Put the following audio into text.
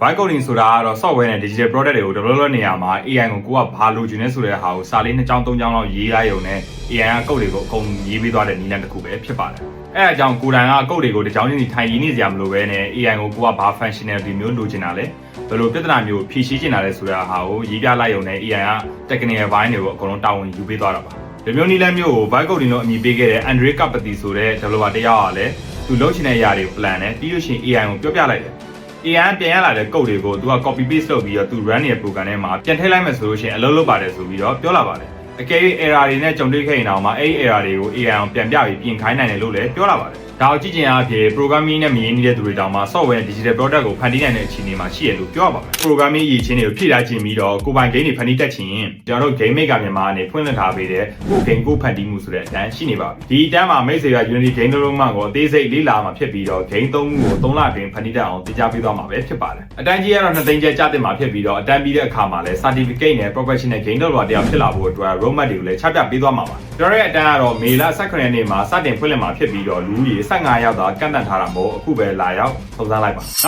vibe coding ဆိုတာကတော့ software နဲ့ digital product တွေကို develop လုပ်နေရမှာ AI ကိုကိုကဘာလိုချင်လဲဆိုတဲ့ဟာကိုစာလေးနှစ်ကြောင်းသုံးကြောင်းလောက်ရေးလိုက်ရုံနဲ့ AI က code တွေကိုအကုန်ရေးပေးသွားတဲ့နည်းလမ်းတစ်ခုပဲဖြစ်ပါတယ်အဲအကြောင်းကိုယ်တိုင်က code တွေကိုတစ်ကြောင်းချင်းစီထိုင်ရင်းနေစရာမလိုပဲနဲ့ AI ကိုကိုကဘာ functionality မျိုးလိုချင်တာလဲဘယ်လိုပြဿနာမျိုးဖြေရှင်းချင်တာလဲဆိုတဲ့ဟာကိုရေးပြလိုက်ရုံနဲ့ AI က technical ဘိုင်းတွေကိုအကုန်လုံးတာဝန်ယူပေးသွားတာပါဒီမျိုးနည်းလမ်းမျိုးကို vibe coding လို့အမည်ပေးခဲ့တဲ့ Andre Kapati ဆိုတဲ့ developer တစ်ယောက်ကလည်းသူလုပ်ချင်တဲ့အရာတွေကို plan နဲ့ပြီးလို့ရှိရင် AI ကိုပြောပြလိုက်တယ် AI ပြန်ရလာတဲ့ code တွေကိုသူက copy paste လုပ်ပြီးတော့သူ run နေတဲ့ program ထဲမှာပြန်ထည့်လိုက်မယ်ဆိုလို့ရှိရင်အလုပ်လုပ်ပါတယ်ဆိုပြီးတော့ပြောလာပါတယ်အကယ်၍ error တွေနဲ့ကြုံတွေ့ခဲ့ရင်တော့မှအဲ့ဒီ error တွေကို AI အောင်ပြန်ပြပြီးပြင်ခိုင်းနိုင်တယ်လို့လည်းပြောလာပါတယ် ဒါကိုကြည့်ချင်အားဖြင့် programming နဲ့မရင်းနှီးတဲ့သူတွေတောင်မှ software digital product ကိုဖန်တီးနိုင်တဲ့အခြေအနေမှာရှိရလို့ပြောရပါမယ် programming ရည်ချင်းတွေကိုဖြည့်ထားခြင်းပြီးတော့ကိုယ်ပိုင် game တွေဖန်တီးတတ်ခြင်းကျွန်တော်တို့ game maker မြန်မာအနေဖွင့်လှစ်ထားပေးတဲ့ကို game ကိုဖန်တီးမှုဆိုတဲ့အတန်းရှိနေပါပြီဒီအတန်းမှာမိတ်ဆွေက Unity game တစ်လုံးမှကိုအသေးစိတ်လေ့လာမှာဖြစ်ပြီးတော့ game သုံးခုကို3လအတွင်းဖန်တီးတတ်အောင်တင် जा ပေးသွားမှာပဲဖြစ်ပါတယ်အတန်းကြီးကတော့2သိန်းကျပ်ကျတင်မှာဖြစ်ပြီးတော့အတန်းပြီးတဲ့အခါမှာလည်း certificate နဲ့ professional game developer တယောက်ဖြစ်လာဖို့အတွက် roadmap တွေကိုလည်းချပြပေးသွားမှာပါကျွန်တော်ရဲ့အတန်းကတော့မေလ18ရက်နေ့မှာစတင်ဖွင့်လှစ်မှာဖြစ်ပြီးတော့လူဦးရေ15ယောက်သာကန့်သတ်ထားတာမို့အခုပဲလာရောက်စုံစမ်းလိုက်ပါနောက်